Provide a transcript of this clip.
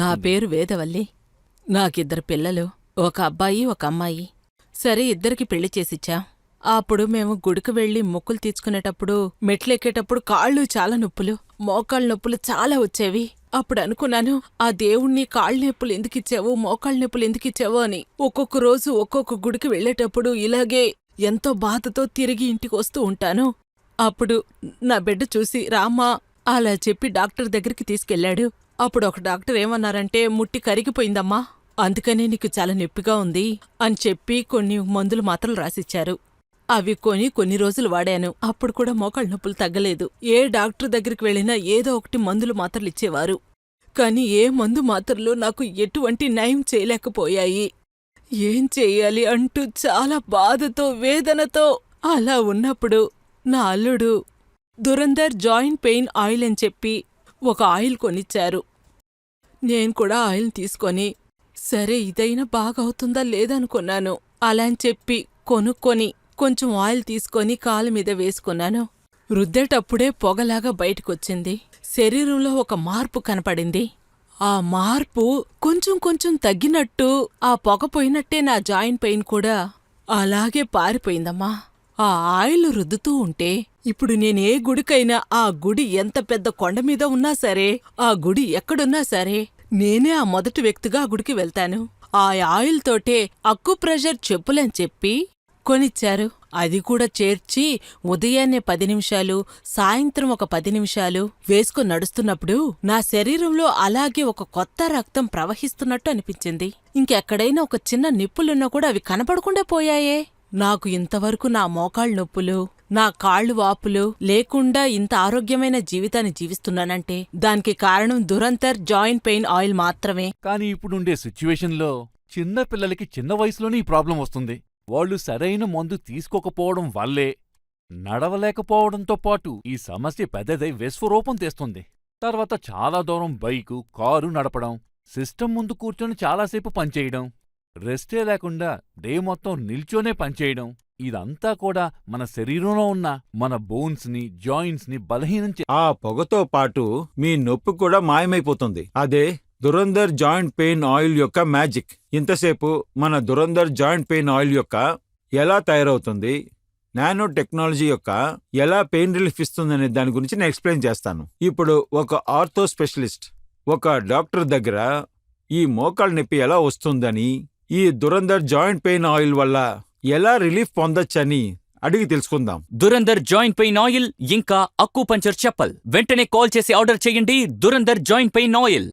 చేస్తుంది పేరు వేదవల్లి. నాకిద్దరు పిల్లలు ఒక అబ్బాయి ఒక అమ్మాయి. సరే ఇద్దరికి పెళ్ళి చేసిచ్చాం. అప్పుడు మేము గుడికి వెళ్ళి మొక్కులు తీర్చుకునేటప్పుడు మెట్లెక్కేటప్పుడు కాళ్ళు చాలా నొప్పులు మోకాళ్ళ నొప్పులు చాలా వచ్చేవి. అప్పుడు అనుకున్నాను ఆ దేవుణ్ణి కాళ్ళ నొప్పులు ఎందుకిచ్చావు మోకాళ్ళ నొప్పులు ఎందుకిచ్చావు అని. ఒక్కొక్క రోజు ఒక్కొక్క గుడికి వెళ్ళేటప్పుడు ఇలాగే ఎంతో బాధతో తిరిగి ఇంటికి వస్తూ ఉంటాను. అప్పుడు నా బిడ్డ చూసి రామ్మా అలా చెప్పి డాక్టర్ దగ్గరికి తీసుకెళ్ళాడు. అప్పుడు ఒక డాక్టర్ ఏమన్నారంటే ముట్టి కరిగిపోయిందమ్మా. అందుకనే నీకు చాలా నొప్పిగా ఉంది అని చెప్పి కొన్ని మందులు మాత్రలు రాసిచ్చారు. అవి కొని కొన్ని రోజులు వాడాను. అప్పుడు కూడా మోకాళ్ళ నొప్పులు తగ్గలేదు. ఏ డాక్టర్ దగ్గరికి వెళ్ళినా ఏదో ఒకటి మందులు మాత్రలు ఇచ్చేవారు. కాని ఏ మందు మాత్రలు నాకు ఎటువంటి నయం చేయలేకపోయాయి. ఏం చెయ్యాలి? అంటూ చాలా బాధతో వేదనతో అలా ఉన్నప్పుడు నా అల్లుడు దురందర్ జాయింట్ పెయిన్ ఆయిల్ అని చెప్పి ఒక ఆయిల్ కొనిచ్చారు. నేను కూడా ఆయిల్ని తీసుకొని సరే ఇదైనా బాగవుతుందా లేదనుకున్నాను. అలా అని చెప్పి కొనుక్కొని కొంచెం ఆయిల్ తీసుకొని కాలు మీద వేసుకున్నాను. రుద్దేటప్పుడే పొగలాగా బయటకొచ్చింది. శరీరంలో ఒక మార్పు కనపడింది. ఆ మార్పు కొంచెం కొంచెం తగ్గినట్టు ఆ పొగ పోయినట్టే నా జాయింట్ పెయిన్ కూడా అలాగే పారిపోయిందమ్మా. ఆ ఆయిల్ రుద్దుతూ ఉంటే ఇప్పుడు నేనే గుడికైనా ఆ గుడి ఎంత పెద్ద కొండ మీద ఉన్నా సరే ఆ గుడి ఎక్కడున్నా సరే నేనే ఆ మొదటి వ్యక్తిగా ఆ గుడికి వెళ్తాను. ఆ ఆయిల్ తోటే అక్కు ప్రెషర్ చెప్పులని చెప్పి కొనిచ్చారు. అది కూడా చేర్చి ఉదయాన్నే పది నిమిషాలు సాయంత్రం ఒక పది నిమిషాలు వేసుకుని నడుస్తున్నప్పుడు నా శరీరంలో అలాగే ఒక కొత్త రక్తం ప్రవహిస్తున్నట్టు అనిపించింది. ఇంకెక్కడైనా ఒక చిన్న నిప్పులున్నా కూడా అవి కనపడకుండా పోయాయే. నాకు ఇంతవరకు నా మోకాళ్ళ నొప్పులు నా కాళ్ళు వాపులు లేకుండా ఇంత ఆరోగ్యమైన జీవితాన్ని జీవిస్తున్నానంటే దానికి కారణం దురంతర్ జాయింట్ పెయిన్ ఆయిల్ మాత్రమే. కానీ ఇప్పుడుండే సిచ్యువేషన్లో చిన్న పిల్లలకి చిన్న వయసులోనే ఈ ప్రాబ్లం వస్తుంది. వాళ్ళు సరైన మందు తీసుకోకపోవడం వల్లే నడవలేకపోవడంతో పాటు ఈ సమస్య పెద్దదై విశ్వరూపం తెస్తుంది. తర్వాత చాలా దూరం బైకు కారు నడపడం సిస్టమ్ ముందు కూర్చొని చాలాసేపు పనిచేయడం రెస్టే లేకుండా డే మొత్తం నిల్చోనే పనిచేయడం ఇదంతా కూడా మన శరీరంలో ఉన్న మన బోన్స్ని జాయింట్స్ని బలహీనం చే ఆ పొగతో పాటు మీ నొప్పి కూడా మాయమైపోతుంది. అదే దురందర్ జాయింట్ పెయిన్ ఆయిల్ యొక్క మ్యాజిక్. ఇంతసేపు మన దురందర్ జాయింట్ పెయిన్ ఆయిల్ యొక్క ఎలా తయారవుతుంది నానో టెక్నాలజీ యొక్క ఎలా పెయిన్ రిలీఫ్ ఇస్తుందనే దాని గురించి నేను ఎక్స్ప్లెయిన్ చేస్తాను. ఇప్పుడు ఒక ఆర్థో స్పెషలిస్ట్ ఒక డాక్టర్ దగ్గర ఈ మోకాళ్ళ నొప్పి ఎలా వస్తుందని ఈ దురందర్ జాయింట్ పెయిన్ ఆయిల్ వల్ల ఎలా రిలీఫ్ పొందొచ్చని అడిగి తెలుసుకుందాం. దురందర్ జాయింట్ పెయిన్ ఆయిల్ ఇంకా అక్కు పంచర్ చెప్పల్. వెంటనే కాల్ చేసి ఆర్డర్ చేయండి దురందర్ జాయింట్ పెయిన్ ఆయిల్.